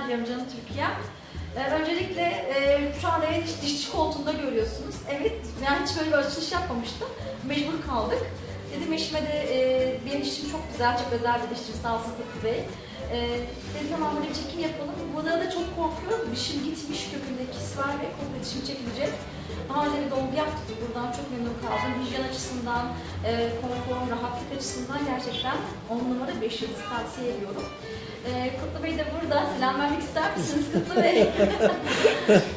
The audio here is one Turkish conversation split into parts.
günler diliyorum canım Türkiye. Ee, öncelikle e, şu anda diş, dişçi koltuğunda görüyorsunuz. Evet, yani hiç böyle bir açılış yapmamıştım. Mecbur kaldık. Dedim eşime de e, benim dişim çok güzel, çok özel bir dişçim sağ olsun Kutlu Bey. E, dedim tamam böyle bir çekim yapalım. Burada da çok korkuyorum. Dişim gitmiş, kökünde kis var ve komple dişim çekilecek. Daha önce bir dolgu yaptık buradan çok memnun kaldım. Hijyen açısından, e, konfor, rahatlık açısından gerçekten 10 numara 5 yıldız tavsiye ediyorum. E, Kutlu Bey de burada. Selam vermek ister misiniz Kutlu Bey?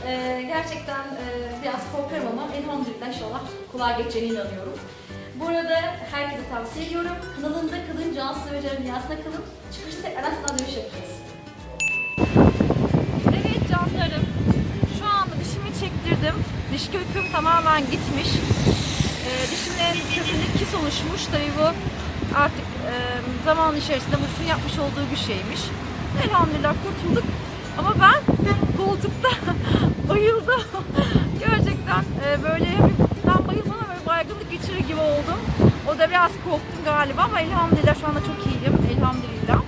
e, gerçekten e, biraz korkarım ama elhamdülillah inşallah kolay geçeceğine inanıyorum. Bu arada herkese tavsiye ediyorum. Kanalımda kalın, can sıvıcı dünyasına kalın. Çıkışta tekrar asla dönüş yapacağız. Diş köküm tamamen gitmiş. Ee, dişimin kökünde kis oluşmuş. Tabii bu artık e, zaman içerisinde Muts'un yapmış olduğu bir şeymiş. Elhamdülillah kurtulduk. Ama ben koltukta bayıldım. Gerçekten e, böyle hafiften bayıldım ama böyle baygınlık geçirir gibi oldum. O da biraz korktum galiba ama elhamdülillah şu anda çok iyiyim. Elhamdülillah.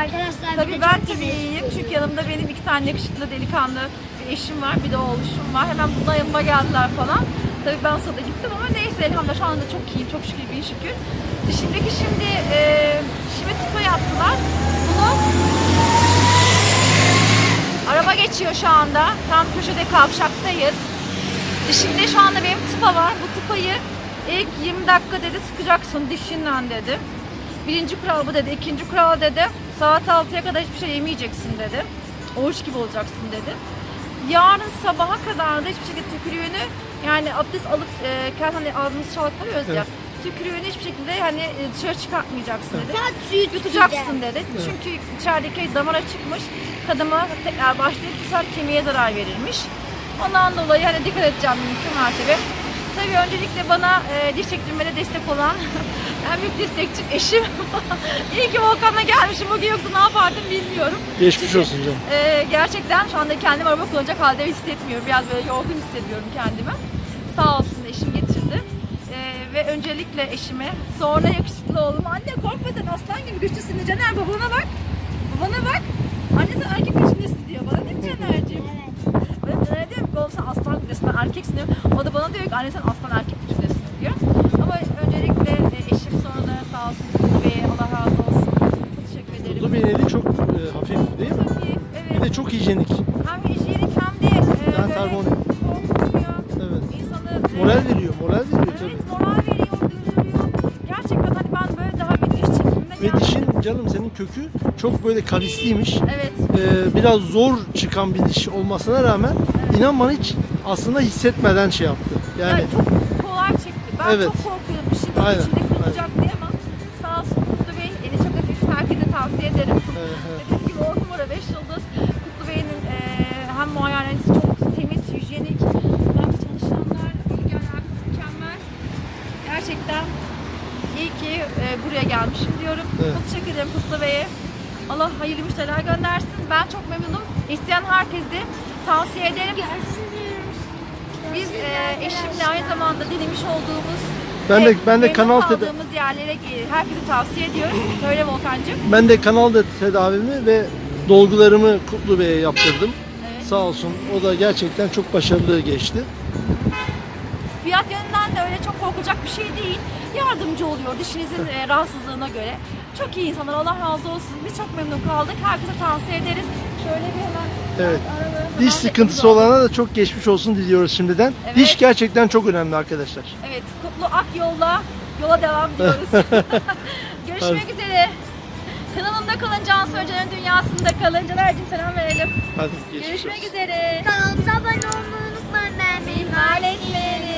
Arkadaşlar Tabii ben tabii iyiyim çünkü yanımda benim iki tane yakışıklı delikanlı bir eşim var, bir de oğluşum var. Hemen bundan yanıma geldiler falan. Tabii ben sonra gittim ama neyse elhamdülillah şu anda çok iyiyim, çok şükür bin şükür. Dişimdeki şimdi e, dişime tıpa yaptılar. Bunu araba geçiyor şu anda. Tam köşede kavşaktayız. Dişimde şu anda benim tıpa var. Bu tıpayı ilk 20 dakika dedi sıkacaksın dişinle dedi. Birinci kural bu dedi. İkinci kural dedi. Saat 6'ya kadar hiçbir şey yemeyeceksin dedi. Oruç gibi olacaksın dedi. Yarın sabaha kadar da hiçbir şekilde tükürüğünü yani abdest alıp e, kendi hani ağzımızı çalkalıyoruz ya. Tükürüğünü hiçbir şekilde hani e, dışarı çıkartmayacaksın dedi. Saat suyu Yutacaksın dedi. Çünkü içerideki damara çıkmış. Kadına tekrar başlayıp bu sefer kemiğe zarar verirmiş. Ondan dolayı hani dikkat edeceğim mümkün mertebe. Tabii öncelikle bana e, diş çektirmede destek olan en büyük destekçim eşim. İyi ki Volkan'la gelmişim bugün yoksa ne yapardım bilmiyorum. Geçmiş olsun canım. Ee, gerçekten şu anda kendimi araba kullanacak halde hissetmiyorum. Biraz böyle yorgun hissediyorum kendimi. Sağ olsun eşim getirdi. Ee, ve öncelikle eşime, sonra yakışıklı oğlum. Anne korkma sen aslan gibi güçlüsün. Caner babana bak. Babana bak. Anne sen erkek güçlüsün diyor. Bana değil mi Caner'ciğim? Ben Caner'e diyorum ki oğlum sen aslan güçlüsün, erkeksin diyorum. O da bana diyor ki anne sen çok hijyenik. Hem hijyenik hem de e, Yani karbon- korkutmuyor. Evet. İnsanı e, Moral veriyor, moral veriyor tabii. Evet moral veriyor, duyuruyor. Gerçekten hani ben böyle daha bir diş çekiminde Ve geldim. dişin canım senin kökü çok böyle kavisliymiş. Evet. Ee, biraz zor çıkan bir diş olmasına rağmen inan bana hiç aslında hissetmeden şey yaptı. Yani, Yani çok kolay çekti. Ben Evet. çok korkuyordum dişim Aynen, içinde kırılacak diye ama sağ olsun Kutlu Bey eli çok hafif. Herkese tavsiye ederim. Evet, evet. Gerçekten iyi ki e, buraya gelmişim diyorum. Evet. Çok teşekkür ederim Kutlu Bey'e. Allah hayırlı müşteriler göndersin. Ben çok memnunum. İsteyen herkese tavsiye ederim. Biz e, eşimle aynı zamanda denemiş olduğumuz Ben de- ben de kanal teda- kaldığımız yerlere e, herkese tavsiye ediyoruz. Söyle Volkan'cığım. ben de kanalda tedavimi ve dolgularımı Kutlu Bey'e yaptırdım. Evet. Sağ olsun o da gerçekten çok başarılı geçti. Fiyat yönünden de öyle çok korkacak bir şey değil. Yardımcı oluyor dişinizin e, rahatsızlığına göre. Çok iyi insanlar Allah razı olsun. Biz çok memnun kaldık. Herkese tavsiye ederiz. Şöyle bir hemen Evet. hemen Diş sıkıntısı olana da çok geçmiş olsun diliyoruz şimdiden. Evet. Diş gerçekten çok önemli arkadaşlar. Evet, Kutlu Ak yolda yola devam diyoruz. Görüşmek üzere. Kanalımda kalın, Can Sözcülerin dünyasında kalın. Caner'cim selam verelim. Hadi Görüşmek olsun. üzere. Kanalımıza abone olmayı unutmayın beğenmeyi. İhmal etmeyin.